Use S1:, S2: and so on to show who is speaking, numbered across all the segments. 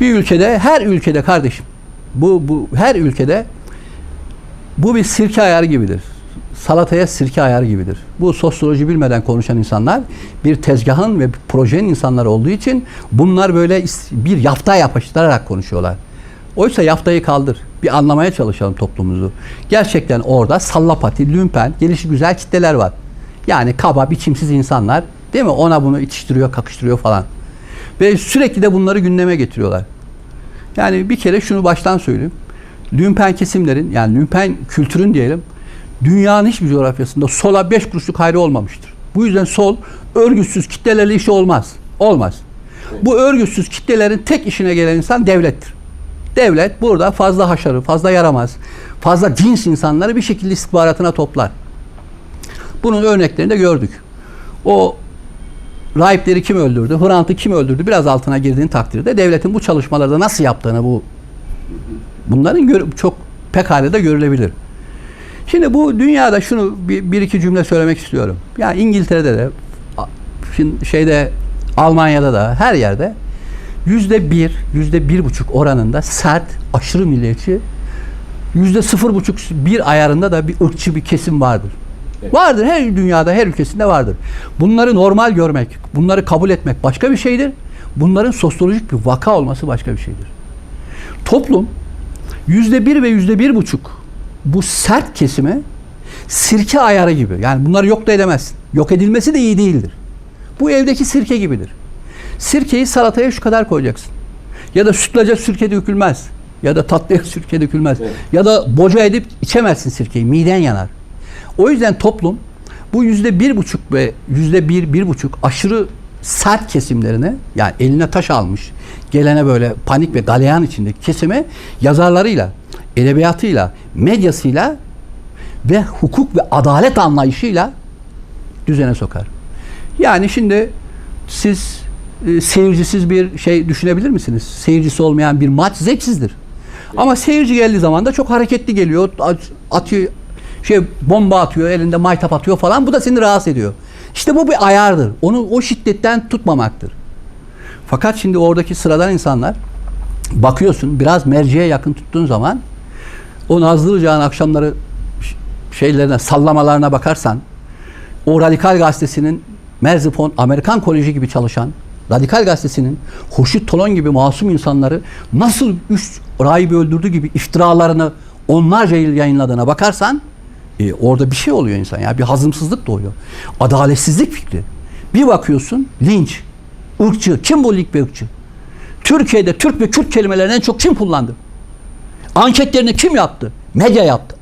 S1: Bir ülkede, her ülkede kardeşim, bu, bu her ülkede bu bir sirke ayarı gibidir. Salataya sirke ayarı gibidir. Bu sosyoloji bilmeden konuşan insanlar bir tezgahın ve bir projenin insanları olduğu için bunlar böyle bir yafta yapıştırarak konuşuyorlar. Oysa yaftayı kaldır. Bir anlamaya çalışalım toplumumuzu. Gerçekten orada sallapati, lümpen, gelişi güzel kitleler var. Yani kaba, biçimsiz insanlar değil mi? Ona bunu itiştiriyor, kakıştırıyor falan. Ve sürekli de bunları gündeme getiriyorlar. Yani bir kere şunu baştan söyleyeyim. Lümpen kesimlerin yani lümpen kültürün diyelim dünyanın hiçbir coğrafyasında sola beş kuruşluk hayrı olmamıştır. Bu yüzden sol örgütsüz kitlelerle işi olmaz. Olmaz. Bu örgütsüz kitlelerin tek işine gelen insan devlettir. Devlet burada fazla haşarı, fazla yaramaz, fazla cins insanları bir şekilde istihbaratına toplar. Bunun örneklerini de gördük. O rahipleri kim öldürdü, Hrant'ı kim öldürdü biraz altına girdiğin takdirde devletin bu çalışmalarda nasıl yaptığını bu bunların çok pekala da görülebilir. Şimdi bu dünyada şunu bir, bir iki cümle söylemek istiyorum. Ya İngiltere'de de şimdi şeyde Almanya'da da her yerde yüzde bir, yüzde bir buçuk oranında sert, aşırı milliyetçi yüzde sıfır buçuk bir ayarında da bir ırkçı bir kesim vardır. Vardır. Her dünyada, her ülkesinde vardır. Bunları normal görmek, bunları kabul etmek başka bir şeydir. Bunların sosyolojik bir vaka olması başka bir şeydir. Toplum yüzde bir ve yüzde bir buçuk bu sert kesimi sirke ayarı gibi. Yani bunları yok da edemezsin. Yok edilmesi de iyi değildir. Bu evdeki sirke gibidir. Sirkeyi salataya şu kadar koyacaksın. Ya da sütlaca sirke dökülmez. Ya da tatlıya sirke dökülmez.
S2: Evet.
S1: Ya da boca edip içemezsin sirkeyi. Miden yanar. O yüzden toplum bu yüzde bir buçuk ve yüzde bir, bir buçuk aşırı sert kesimlerini yani eline taş almış gelene böyle panik ve galeyan içindeki kesime yazarlarıyla, edebiyatıyla, medyasıyla ve hukuk ve adalet anlayışıyla düzene sokar. Yani şimdi siz e, seyircisiz bir şey düşünebilir misiniz? Seyircisi olmayan bir maç zevksizdir. Ama seyirci geldiği zaman da çok hareketli geliyor, at- atıyor, şey bomba atıyor, elinde maytap atıyor falan. Bu da seni rahatsız ediyor. İşte bu bir ayardır. Onu o şiddetten tutmamaktır. Fakat şimdi oradaki sıradan insanlar bakıyorsun biraz merceğe yakın tuttuğun zaman o Nazlı Hoca'nın akşamları şeylerine sallamalarına bakarsan o Radikal Gazetesi'nin Merzifon Amerikan Koleji gibi çalışan Radikal Gazetesi'nin Hurşit Tolon gibi masum insanları nasıl üç rahibi öldürdü gibi iftiralarını onlarca yıl yayınladığına bakarsan e, orada bir şey oluyor insan ya bir hazımsızlık doğuyor. Adaletsizlik fikri. Bir bakıyorsun linç, ırkçı. Kim bu lig ve ırkçı? Türkiye'de Türk ve Kürt kelimelerini en çok kim kullandı? Anketlerini kim yaptı? Medya yaptı.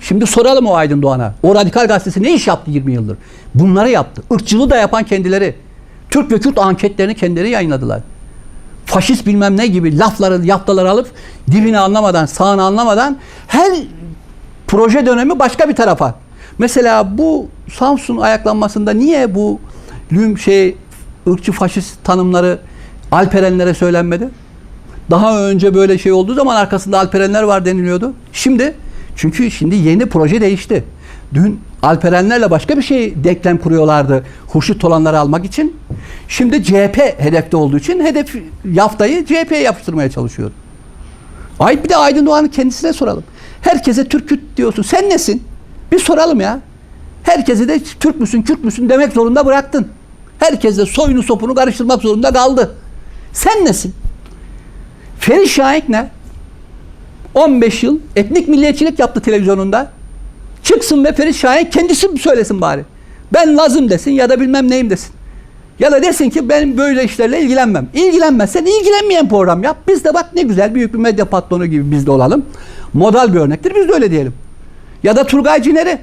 S1: Şimdi soralım o Aydın Doğan'a. O Radikal Gazetesi ne iş yaptı 20 yıldır? Bunları yaptı. Irkçılığı da yapan kendileri. Türk ve Kürt anketlerini kendileri yayınladılar. Faşist bilmem ne gibi lafları, yaptaları alıp dibini anlamadan, sağını anlamadan her proje dönemi başka bir tarafa. Mesela bu Samsun ayaklanmasında niye bu lüm şey ırkçı faşist tanımları Alperenlere söylenmedi? Daha önce böyle şey olduğu zaman arkasında Alperenler var deniliyordu. Şimdi çünkü şimdi yeni proje değişti. Dün Alperenlerle başka bir şey denklem kuruyorlardı. Hurşit olanları almak için. Şimdi CHP hedefte olduğu için hedef yaftayı CHP'ye yapıştırmaya çalışıyor. Ay bir de Aydın Doğan'ın kendisine soralım. Herkese Türk Kürt diyorsun. Sen nesin? Bir soralım ya. Herkese de Türk müsün, Kürt müsün demek zorunda bıraktın. Herkes de soyunu sopunu karıştırmak zorunda kaldı. Sen nesin? Ferit Şahik ne? 15 yıl etnik milliyetçilik yaptı televizyonunda. Çıksın ve Ferit Şahin kendisi söylesin bari. Ben Lazım desin ya da bilmem neyim desin. Ya da desin ki ben böyle işlerle ilgilenmem. İlgilenmezsen ilgilenmeyen program yap. Biz de bak ne güzel büyük bir medya patronu gibi biz de olalım. Modal bir örnektir biz de öyle diyelim. Ya da Turgay Ciner'i.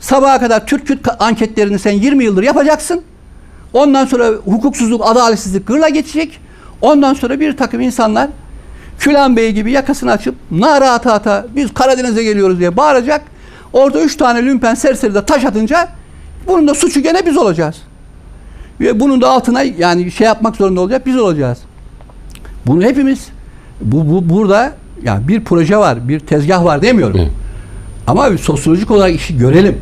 S1: Sabaha kadar Türk Kürt anketlerini sen 20 yıldır yapacaksın. Ondan sonra hukuksuzluk, adaletsizlik gırla geçecek. Ondan sonra bir takım insanlar Külan Bey gibi yakasını açıp nara ata ata biz Karadeniz'e geliyoruz diye bağıracak. Orada üç tane lümpen serseri de taş atınca bunun da suçu gene biz olacağız. Ve bunun da altına yani şey yapmak zorunda olacak biz olacağız. Bunu hepimiz bu, bu burada yani bir proje var, bir tezgah var demiyorum.
S2: Evet.
S1: Ama sosyolojik olarak işi görelim.